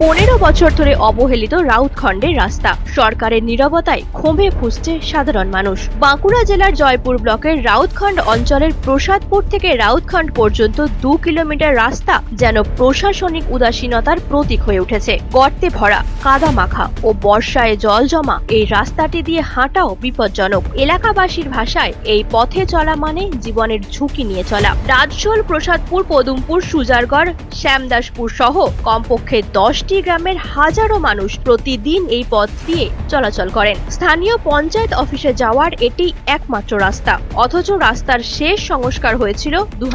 পনেরো বছর ধরে অবহেলিত রাউতখণ্ডের রাস্তা। সরকারের নীরবতায় ক্ষোভে ফুসছে সাধারণ মানুষ। বাঁকুড়া জেলার জয়পুর ব্লকের রাউতখণ্ড অঞ্চলের প্রসাদপুর থেকে রাউতখণ্ড পর্যন্ত দু কিলোমিটার রাস্তা যেন প্রশাসনিক উদাসীনতার প্রতীক হয়ে উঠেছে। গর্তে ভরা কাদা মাখা ও বর্ষায় জল জমা এই রাস্তাটি দিয়ে হাঁটাও বিপজ্জনক। এলাকাবাসীর ভাষায় এই পথে চলা মানে জীবনের ঝুঁকি নিয়ে চলা। রাজশোল প্রসাদপুর, পদুমপুর, সুজারগড়, শ্যামদাসপুর সহ কমপক্ষে দশটি গ্রামের হাজারো মানুষ প্রতিদিন এই পথ দিয়ে চলাচল করেন। স্থানীয় পঞ্চায়েত অফিসে যাওয়ার এটি একমাত্র রাস্তা। অথচ রাস্তার শেষ সংস্কার হয়েছিল দু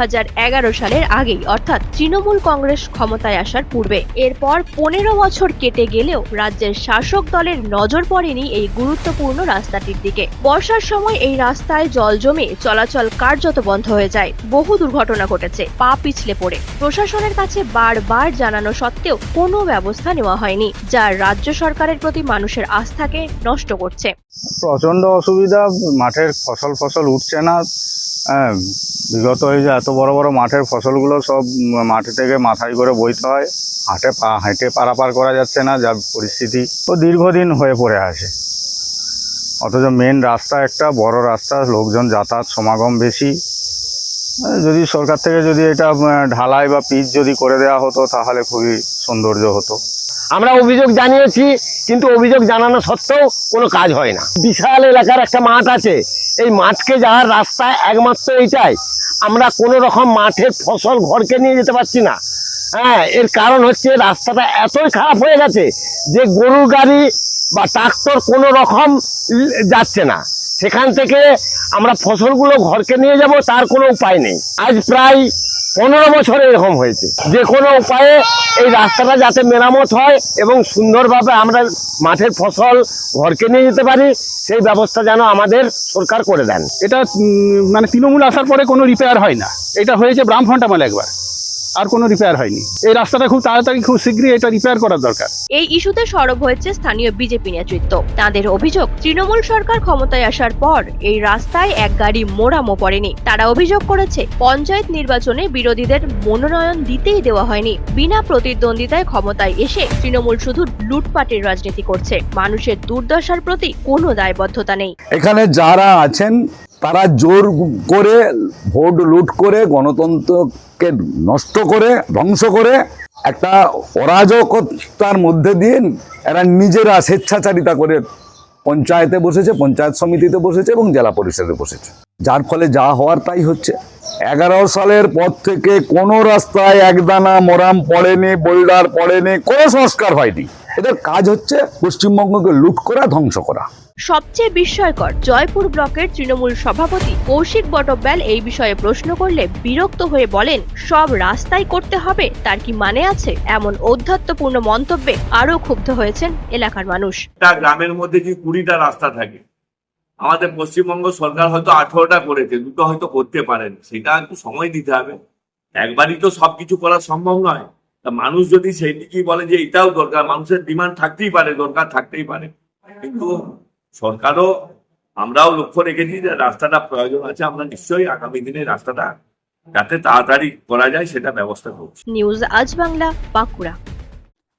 সালের আগেই, অর্থাৎ তৃণমূল কংগ্রেস ক্ষমতায় আসার পূর্বে। এরপর পনেরো বছর কেটে গেলেও রাজ্যের শাসক দলের নজর পড়েনি এই গুরুত্বপূর্ণ রাস্তাটির দিকে। বর্ষার সময় এই রাস্তায় জল জমে চলাচল কার্যত বন্ধ হয়ে যায়। বহু দুর্ঘটনা ঘটেছে, পা পিছলে পড়ে। প্রশাসনের কাছে বারবার জানানো সত্ত্বেও কোনো ব্যবস্থা নেওয়া হয়নি, যা রাজ্য সরকারের প্রতি মানুষের আস্থাকে নষ্ট করছে। প্রচণ্ড অসুবিধা, মাঠের ফসল ফসল উঠছে না। হ্যাঁ বিগত এই যে এত বড় বড় মাঠের ফসলগুলো সব মাঠে থেকে মাথায় করে বইতে হয়। হাটে পা, হেঁটে পারাপার করা যাচ্ছে না যার পরিস্থিতি তো দীর্ঘদিন হয়ে পড়ে আছে। অথচ মেন রাস্তা একটা, বড় রাস্তা, লোকজন যাতায়াত সমাগম বেশি। যদি সরকার থেকে যদি এটা ঢালাই বা পিচ যদি করে দেওয়া হতো, তাহলে খুবই সৌন্দর্য হতো। আমরা অভিযোগ জানিয়েছি, কিন্তু অভিযোগ জানানো সত্ত্বেও কোনো কাজ হয় না। বিশাল এলাকার একটা মাঠ আছে। এই মাঠকে যাওয়ার রাস্তা একমাত্র এইটাই। আমরা কোনো রকম মাঠের ফসল ঘরকে নিয়ে যেতে পারছি না। হ্যাঁ এর কারণ হচ্ছে রাস্তাটা এতই খারাপ হয়ে গেছে যে গরুর গাড়ি বা ট্রাক্টর কোনো রকম যাচ্ছে না। সেখান থেকে আমরা ফসলগুলো ঘরকে নিয়ে যাব, তার কোনো উপায় নেই। আজ প্রায় পনেরো বছর এরকম হয়েছে। যে কোনো উপায়ে এই রাস্তাটা যাতে মেরামত হয় এবং সুন্দরভাবে আমরা মাঠের ফসল ঘরকে নিয়ে যেতে পারি, সেই ব্যবস্থা যেন আমাদের সরকার করে দেন। এটা মানে তৃণমূল আসার পরে কোনো রিপেয়ার হয় না। এটা হয়েছে ব্রাহ্মণটা মাল একবার। আর কোনো রিপেয়ার হয়নি। এই রাস্তাটা খুব তাড়াতাড়ি খুব শীঘ্রই এটা রিপেয়ার করার দরকার। এই ইস্যুতে সরব হয়েছে স্থানীয় বিজেপি নেতৃত্ব। তাদের অভিযোগ তৃণমূল সরকার ক্ষমতায় আসার পর এই রাস্তায় এক গাড়ি মোড়ামো পড়েনি তারা অভিযোগ করেছে পঞ্চায়েত নির্বাচনে বিরোধীদের মনোনয়ন দিতেই দেওয়া হয়নি। বিনা প্রতিদ্বন্দ্বিতায় ক্ষমতায় এসে তৃণমূল শুধু লুটপাটের রাজনীতি করছে। মানুষের দুর্দশার প্রতি কোনো দায়বদ্ধতা নেই। এখানে যারা আছেন তারা জোর করে ভোট লুট করে গণতন্ত্রকে নষ্ট করে, ধ্বংস করে, একটা অরাজকতার মধ্যে দিয়ে এরা নিজেরা স্বেচ্ছাচারিতা করে পঞ্চায়েতে বসেছে, পঞ্চায়েত সমিতিতে বসেছে এবং জেলা পরিষদে বসেছে। যার ফলে যা হওয়ার তাই হচ্ছে। এগারো সালের পর থেকে কোনো রাস্তায় একদানা মোরাম পড়েনি, বোল্ডার পড়েনি, কোনো সংস্কার হয়নি। এদের কাজ হচ্ছে পশ্চিমবঙ্গকে লুট করা, ধ্বংস করা। সবচেয়ে বিস্ময়কর, জয়পুর ব্লকের তৃণমূল সভাপতি কৌশিক বটব্যাল এই বিষয়ে প্রশ্ন করলে বিরক্ত হয়ে বলেন, সব রাস্তাই করতে হবে, তার কি মানে আছে? এমন ঔদ্ধত্যপূর্ণ মন্তব্যে আরও ক্ষুব্ধ হয়েছেন এলাকার মানুষ। একটা গ্রামের মধ্যে কি কুড়িটা রাস্তা থাকে? আমাদের পশ্চিমবঙ্গ সরকার হয়তো আঠারোটা করেছে, দুটো হয়তো করতে পারেন, সেটা একটু সময় দিতে হবে। একবারই তো সবকিছু করা সম্ভব নয়। তা মানুষ যদি সেই দিকেই বলে যে এটাও দরকার, মানুষের ডিমান্ড থাকতেই পারে, দরকার থাকতেই পারে। কিন্তু সরকারও আমরাও লক্ষ্য রেখেছি যে রাস্তাটা প্রয়োজন আছে, আমরা নিশ্চয়ই আগামী দিনে রাস্তাটা যাতে তাড়াতাড়ি করা যায়, সেটা ব্যবস্থা করছি নিউজ আজ বাংলা, বাঁকুড়া।